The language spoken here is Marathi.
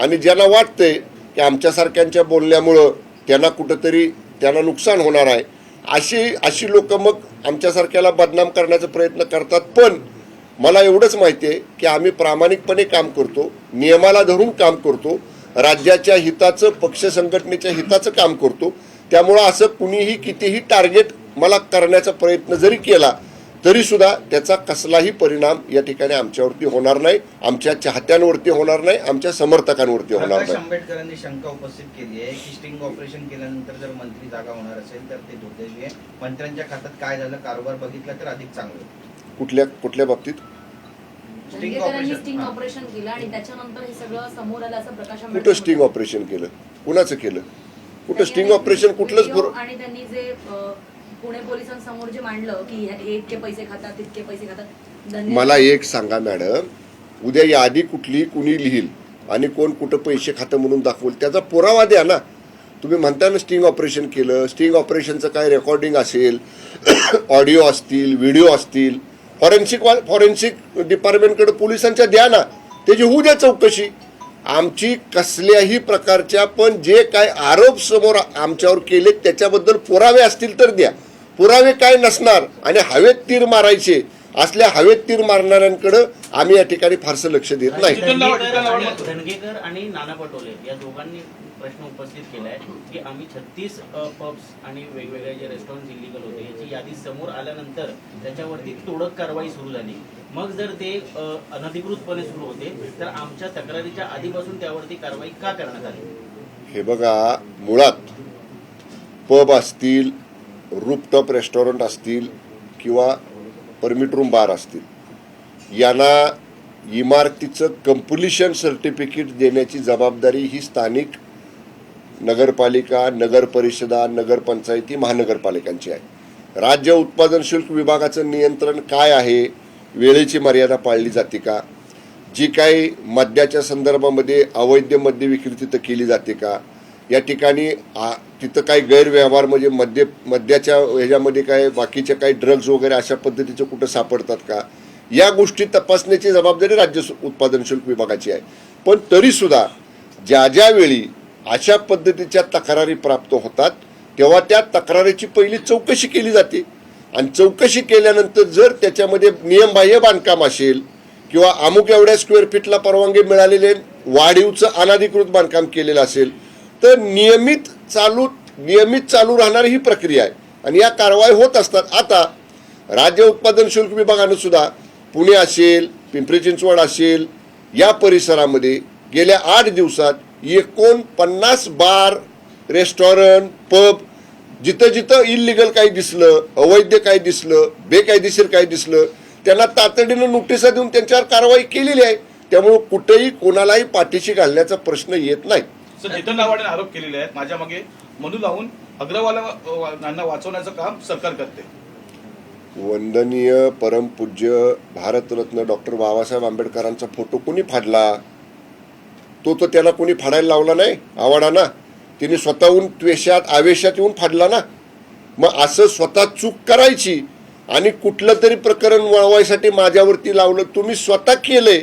आणि ज्यांना वाटतंय की आमच्यासारख्यांच्या बोलण्यामुळं त्यांना कुठंतरी त्यांना नुकसान होणार आहे अशी अशी लोक मग आमच्यासारख्याला बदनाम करण्याचा प्रयत्न करतात. पण मला एवढंच माहिती आहे की आम्ही प्रामाणिकपणे काम करतो नियमाला धरून काम करतो राज्याच्या हिताचं पक्ष संघटनेच्या हिताचं काम करतो. त्यामुळं असं कुणीही कितीही टार्गेट मला करण्याचा प्रयत्न जरी केला तरी सुद्धा त्याचा कसलाही परिणाम या ठिकाणी आमच्यावरती होणार नाही. आमच्या चाहत्यांवरती होणार नाही. आमच्या समर्थकांवरती होणार नाही. आंबेडकरांनी शंका उपस्थित केली आहे की स्टिंग ऑपरेशन केल्यानंतर जर मंत्री जागा होणार असेल तर ते दुर्दैवी आहे. मंत्र्यांच्या खात्यात काय झालं कारभार बघितला तर अधिक चांगलं. कुठल्या कुठल्या बाबतीत? स्टिंग धनगेकरांनी ऑपरेशन. स्टिंग. ऑपरेशन केलं आणि त्याच्यानंतर हे सगळं समोर आलं असं प्रकाश कुठं स्टिंग. ऑपरेशन केलं? कुणाचं केलं? कुठं स्टिंग ऑपरेशन कुठलंच आणि त्यांनी जे पुणे पोलिसांसमोर जे मांडलं की हे इतके पैसे खातात तितके पैसे खातात मला एक सांगा मॅडम. उद्या यादी कुठली कुणी लिहिल आणि कोण कुठं पैसे खातं म्हणून दाखवल त्याचा पुरावा द्या ना. तुम्ही म्हणता ना स्टिंग ऑपरेशन केलं स्टिंग ऑपरेशनचं काय रेकॉर्डिंग असेल ऑडिओ असतील व्हिडिओ असतील फॉरेन्सिक फॉरेन्सिक डिपार्टमेंटकडे पोलिसांच्या द्या ना. त्याची होऊ द्या चौकशी. आमची कसल्याही प्रकारच्या पण जे काय आरोप समोर आमच्यावर केले त्याच्याबद्दल पुरावे असतील तर द्या. पुरावे काय नसणार आणि हवेत तीर मारायचे असल्या हवेत तीर मारणाऱ्यांकडं आम्ही या ठिकाणी फारसं लक्ष देत नाही. धनगेकर आणि- नाना पटोले या दोघांनी प्रश्न उपस्थित केलाय की आम्ही छत्तीस पब्स आणि वेगवेगळे जे रेस्टॉरंट इलिगल होते याची यादी समोर आल्यानंतर त्याच्यावरती तोडक कारवाई सुरू झाली. मग जर ते अनधिकृतपणे सुरू होते तर आमच्या तक्रारीच्या आधीपासून त्यावरती कारवाई का करण्यात आली? हे बघा मुळात पब असतील रूपटॉप रेस्टॉरंट असतील किंवा परमिट रूम बार असतील यांना इमारतीचं कंप्लिशन सर्टिफिकेट देण्याची जबाबदारी ही स्थानिक नगरपालिका नगर परिषदा नगरपंचायती महानगरपालिकांची आहे. राज्य उत्पादन शुल्क विभागाचं नियंत्रण काय आहे? वेळेची मर्यादा पाळली जाते का? जी काही मद्याच्या संदर्भामध्ये अवैध मद्य विक्री तिथं केली जाते का? या ठिकाणी आ- तिथं काही गैरव्यवहार म्हणजे मद्य मद्याच्या ह्याच्यामध्ये काय बाकीच्या काही ड्रग्ज वगैरे अशा पद्धतीचे कुठं सापडतात का? या गोष्टी तपासण्याची जबाबदारी राज्य उत्पादन शुल्क विभागाची आहे. पण तरीसुद्धा ज्या ज्या वेळी अशा पद्धतीच्या तक्रारी प्राप्त होतात तेव्हा त्या तक्रारीची पहिली चौकशी केली जाते. आणि चौकशी केल्यानंतर जर त्याच्यामध्ये नियमबाह्य बांधकाम असेल किंवा अमुक एवढ्या स्क्वेअर फीटला परवानगी मिळालेले वाढीवचं अनधिकृत बांधकाम केलेलं असेल तर नियमित चालू नियमित चालू राहणारी ही प्रक्रिया आहे. आणि या कारवाई होत असतात. आता राज्य उत्पादन शुल्क विभागानं सुद्धा पुणे असेल पिंपरी चिंचवड असेल या परिसरामध्ये गेल्या आठ दिवसात एकोणपन्नास बार रेस्टॉरंट पब जिथं जिथं इलिगल काही दिसलं अवैध काही दिसलं बेकायदेशीर काही दिसलं त्यांना तातडीनं नोटिसा देऊन त्यांच्यावर कारवाई केलेली आहे. त्यामुळं कुठेही कोणालाही पाठीशी घालण्याचा प्रश्न येत नाही. सर जितन नावाने आरोप केलेले आहेत. माझ्या मागे मनू लावून अग्रवाला वाचवण्याचं काम सरकार करते. वंदनीय परमपूज्य भारतरत्न डॉक्टर बाबासाहेब आंबेडकरांचा फोटो कोणी फाडला? तो तर त्याला कोणी फाडायला लावला नाही आवाडाना तिने स्वतःहून त्वेषात आवेशात येऊन फाडला ना. मग असं स्वतः चूक करायची आणि कुठलं तरी प्रकरण वळवायसाठी माझ्यावरती लावलं तुम्ही स्वतः केलंय